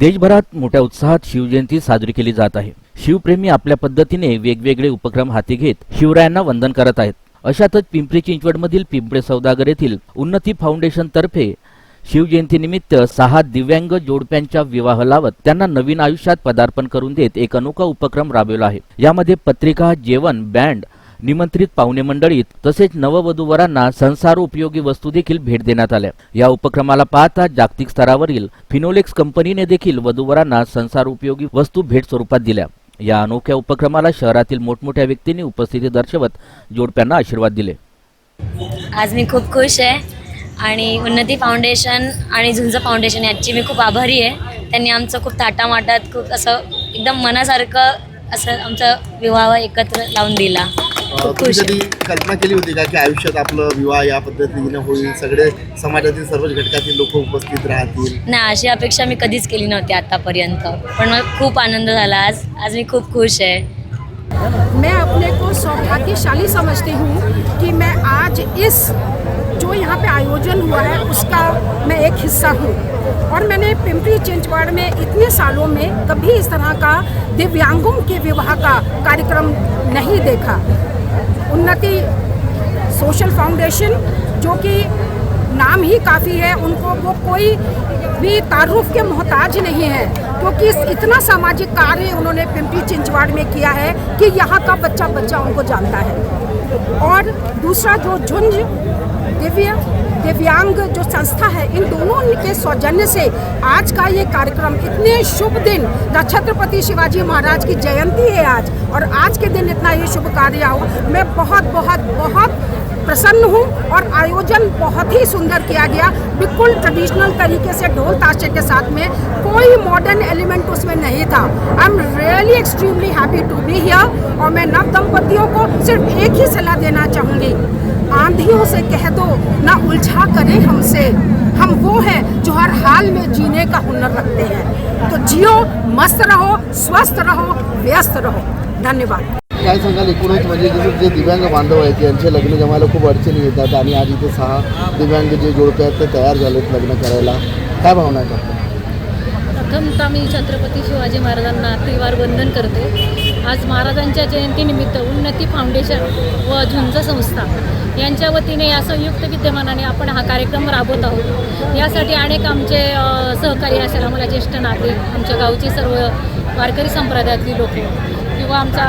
देशभरात मोठ्या उत्साहात शिवजयंती साजरी केली जात आहे. शिवप्रेमी आपल्या पद्धतीने वेगवेगळे उपक्रम हाती घेत शिवरायांना वंदन करत आहेत. अशातच पिंपरी चिंचवडमधील पिंपळे सौदागर येथील उन्नती फाउंडेशन तर्फे शिवजयंतीनिमित्त सहा दिव्यांग जोडप्यांच्या विवाह लावत त्यांना नवीन आयुष्यात पदार्पण करून देत एक अनोखा उपक्रम राबविला आहे. यामध्ये पत्रिका जेवण बँड निमंत्रित पाहुणे मंडळीत तसेच नववधूवरांना संसार उपयोगी वस्तू देखील भेट देण्यात आल्या. या उपक्रमाला पाहता जागतिक स्तरावरील फिनोलेक्स कंपनीने देखील वधूवरांना संसार उपयोगी वस्तू भेट स्वरूपात दिल्या. या अनोख्या उपक्रमाला शहरातील मोठमोठ्या व्यक्तींनी उपस्थिती दर्शवत जोडप्यांना आशीर्वाद दिले. आज मी खूप खुश आहे आणि उन्नती फाउंडेशन आणि झुंज फाउंडेशन याची मी खूप आभारी आहे. त्यांनी आमचं खूप थाटामाटात खूप असं एकदम मनासारखं असं आमचा विवाह एकत्र लावून दिला. खूप कधी कल्पना केली होती का की आयुष्यात आपलं विवाह या पद्धतीने होईल? सगळे समाजातील सर्वच घटकातील लोक उपस्थित राहतील. नाही अशी अपेक्षा मी कधीच केली नव्हती आतापर्यंत. पण मला खूप आनंद झाला आज. आज मी खूप खुश आहे. मैं अपने को सौभाग्यशाली समझती हूँ कि मैं आज इस जो यहाँ पे आयोजन हुआ है उसका मैं एक हिस्सा हूँ। और मैंने पिंपरी चिंचवड़ में इतने सालों में कभी इस तरह का दिव्यांगों के विवाह का कार्यक्रम नहीं देखा। उन्नति सोशल फाउंडेशन, जो कि नाम ही काफ़ी है, उनको वो कोई भी तारुफ के मोहताज नहीं है, क्योंकि इतना सामाजिक कार्य उन्होंने पिंपरी चिंचवाड़ में किया है कि यहाँ का बच्चा बच्चा उनको जानता है। और दूसरा जो झुंझ दिव्य दिव्यांग जो संस्था है, इन दोनों के सौजन्य से आज का ये कार्यक्रम इतने शुभ दिन। छत्रपति शिवाजी महाराज की जयंती है आज, और आज के दिन इतना ये शुभ कार्य हो। मैं बहुत बहुत बहुत प्रसन्न हूँ, और आयोजन बहुत ही सुंदर किया गया। बिल्कुल ट्रेडिशनल तरीके से, ढोल ताशे के साथ में कोई मॉडर्न एलिमेंट उसमें नहीं था। I am really extremely happy to be here और मैं नव दंपतियों को सिर्फ़ एक ही सलाह देना चाहूँगी। आंधियों से कह दो ना उलझा करें हमसे। हम वो हैं जो हर हाल में जीने का हुनर रखते हैं। तो जियो मस्त रहो स्वस्थ रहो व्यस्त रहो। धन्यवाद। काय सांगाल एकूणच म्हणजे जसं जे दिव्यांग बांधव आहेत यांचे लग्न जमायला खूप अडचणी येतात आणि आज इथे सहा दिव्यांग जे जोडपे आहेत ते तयार झालेत लग्न करायला. काय भावना आहेत आपल्या? प्रथमतः मी छत्रपती शिवाजी महाराजांना त्रिवार वंदन करते. आज महाराजांच्या जयंतीनिमित्त उन्नती फाउंडेशन व झुंज संस्था यांच्या वतीने या संयुक्त विद्यमानाने आपण हा कार्यक्रम राबवत आहोत. यासाठी अनेक आमचे सहकारी असेल आम्हाला ज्येष्ठ नागरिक आमच्या गावचे सर्व वारकरी संप्रदायातली लोक किंवा आमचा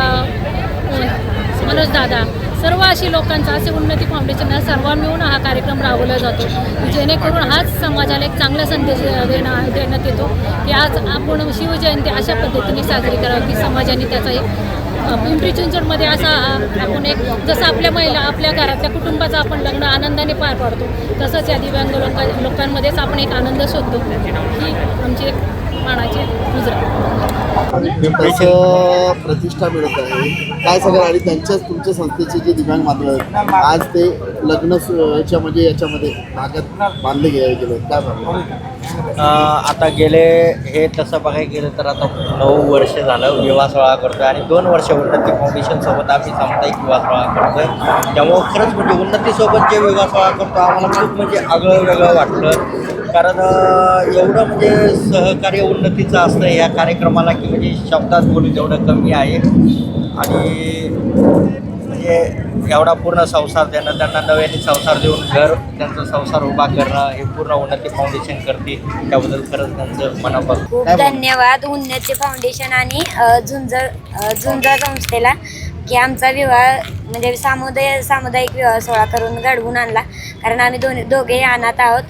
मनोज दादा सर्व अशी लोकांचा असे उन्नती फाउंडेशन सर्व मिळून हा कार्यक्रम राबवला जातो. जेणेकरून हाच समाजाला एक चांगला संदेश देणं देण्यात येतो की आज आपण शिवजयंती अशा पद्धतीने साजरी करावी की समाजाने त्याचा एक पिंपरी चिंचवडमध्ये असा आपण एक जसं आपल्या महिला आपल्या घरातल्या कुटुंबाचं आपण लग्न आनंदाने पार पाडतो तसंच या दिव्यांग लोकां लोकांमध्येच आपण एक आनंद शोधतो. ही आमची एक मानाची मुजरा. प्रतिष्ठा मिळत आहे. काय सगळं आणि त्यांच्याच तुमच्या संस्थेचे जे दिव्यांग मात्र आहेत आज ते लग्न याच्यामध्ये याच्यामध्ये भागात बांधले गे गेले काय भावना आता गेले हे तसं बघायला गेलं तर आता नऊ वर्ष झालं विवाह सोहळा करतोय आणि दोन वर्ष उन्नती फाउंडेशनसोबत आम्ही सामुदायिक विवाह सोहळा करतोय. त्यामुळं खरंच म्हणजे उन्नतीसोबत जे विवाह सोहळा करतो आम्हाला खूप म्हणजे आगळं वेगळं वाटलं. कारण एवढं म्हणजे सहकार्य उन्नतीचं असतं या कार्यक्रमाला की म्हणजे शब्दात बोलून तेवढं कमी आहे. आणि म्हणजे एवढा पूर्ण संसार देणं त्यांना नव्याने संसार देऊन घर त्यांचा संसार उभा करणं हे पूर्ण उन्नती फाउंडेशन करते त्याबद्दल खरंच त्यांचं मनापासून. खूप बोलू? धन्यवाद उन्नती फाउंडेशन आणि अ, झुंज अ, झुंज संस्थेला की आमचा विवाह म्हणजे सामुदाय सामुदायिक विवाह सोहळा करून घडवून आणला. कारण आम्ही दोन्ही दोघेही अनाथ आहोत.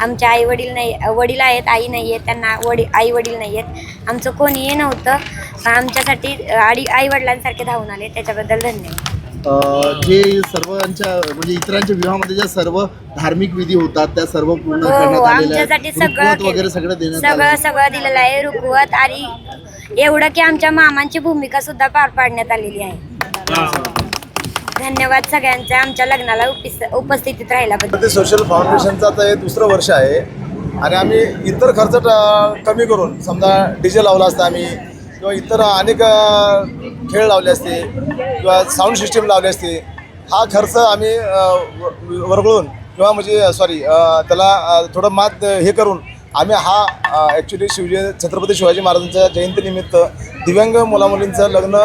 आमचे आई वडील नाही वडील आहेत आई नाही आहेत त्यांना वडील आई वडील नाही आहेत. आमचं कोणीही नव्हतं. पण आमच्यासाठी आई आई वडिलांसारखे धावून आले. त्याच्याबद्दल धन्यवाद. जे सर्वांच्या म्हणजे इतरांच्या विवाहामध्ये ज्या सर्व धार्मिक विधी होतात त्या सर्व पूर्ण हो करण्यात हो आलेल्या आमच्यासाठी आहेत सगळं रुखवत वगैरे सगळं देण्यात सगळं दिलेलं आहे रुकवत आणि एवढं की आमच्या मामांची भूमिका सुद्धा पार पाडण्यात आलेली आहे. धन्यवाद सगळ्यांचा आमच्या लग्नाला उपस्थ- उपस्थितीत राहिल्याबद्दल ते सोशल फाउंडेशनचं आता हे दुसरं वर्ष आहे. आणि आम्ही इतर खर्च ट- कमी करून समजा डीजे लावला असता आम्ही किंवा इतर अनेक खेळ लावले असते किंवा साऊंड सिस्टीम लावली असते हा खर्च आम्ही व- वरगळून किंवा म्हणजे सॉरी त्याला थोडं मात हे करून आम्ही हा ॲक्च्युली शिवजय छत्रपती शिवाजी महाराजांच्या जयंतीनिमित्त दिव्यांग मुलामुलींचं लग्न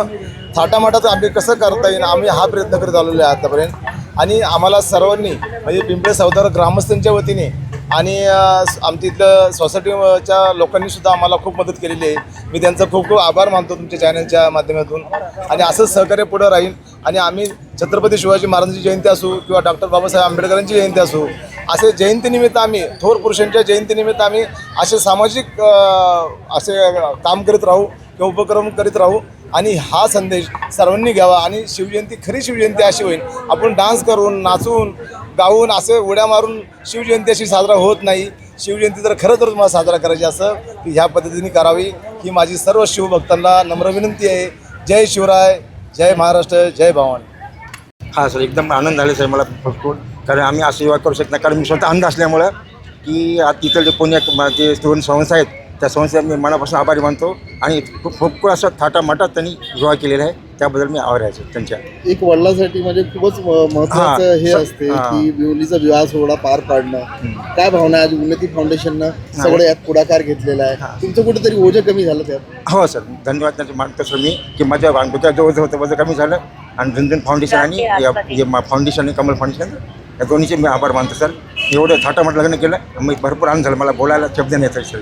थाटामाटात आम्ही कसं करता येईल आम्ही हा प्रयत्न करत आलेलो आहे आतापर्यंत. आणि आम्हाला सर्वांनी म्हणजे पिंपळे सावदार ग्रामस्थांच्या वतीने आणि आमच्या इथलं सोसायटीच्या लोकांनी सुद्धा आम्हाला खूप मदत केलेली आहे. मी त्यांचा खूप खूप आभार मानतो तुमच्या चॅनलच्या माध्यमातून. आणि असंच सहकार्य पुढं राहील. आणि आम्ही छत्रपती शिवाजी महाराजांची जयंती असू किंवा डॉक्टर बाबासाहेब आंबेडकरांची जयंती असू असे जयंतीनिमित्त आम्ही थोर पुरुषांच्या जयंतीनिमित्त आम्ही असे सामाजिक असे काम करीत राहू किंवा उपक्रम करीत राहू. आणि हा संदेश सर्वांनी घ्यावा आणि शिवजयंती खरी शिवजयंती अशी होईल. आपण डान्स करून नाचून गाऊन असे उड्या मारून शिवजयंती अशी साजरा होत नाही. शिवजयंती जर खरं तर साजरा करायची असं ती ह्या पद्धतीने करावी. ही माझी सर्व शिवभक्तांना नम्र विनंती आहे. जय शिवराय जय महाराष्ट्र जय भवानी. हा सर एकदम आनंद झाला सर मला भरपूर. कारण आम्ही असं सेवा करू शकत नाही. कारण मी स्वतः अंध असल्यामुळं की आता तिथं जे पुण्या जे दोन संस्था आहेत त्या संस्था मी मनापासून आभारी मानतो आणि खूप खूप असं थाटामाटात त्यांनी विवाह केलेला आहे. त्याबद्दल मी आभारी आहे सर त्यांच्या. एक वडिलांसाठी म्हणजे खूपच म- महत्वाचं हा, हे असते. की मुलीचा विवाह सोहळा पार पाडणं. काय भावना आहे आज उन्नती फाउंडेशननं? सगळं यात पुढाकार घेतलेला आहे. तुमचं कुठेतरी ओझं कमी झालं त्यात? हो सर. धन्यवाद त्यांचे मानतो सर मी की माझ्या डोक्यात जवळ होतं वजन कमी झालं. आणि झुंझुन फाउंडेशन आणि हे फाउंडेशन आणि कमल फाउंडेशन या दोन्हीचे मी आभार मानतो सर. एवढं थाटामाट लग्न केलं मी भरपूर आनंद झाला. मला बोलायला शब्द नाही येत सर.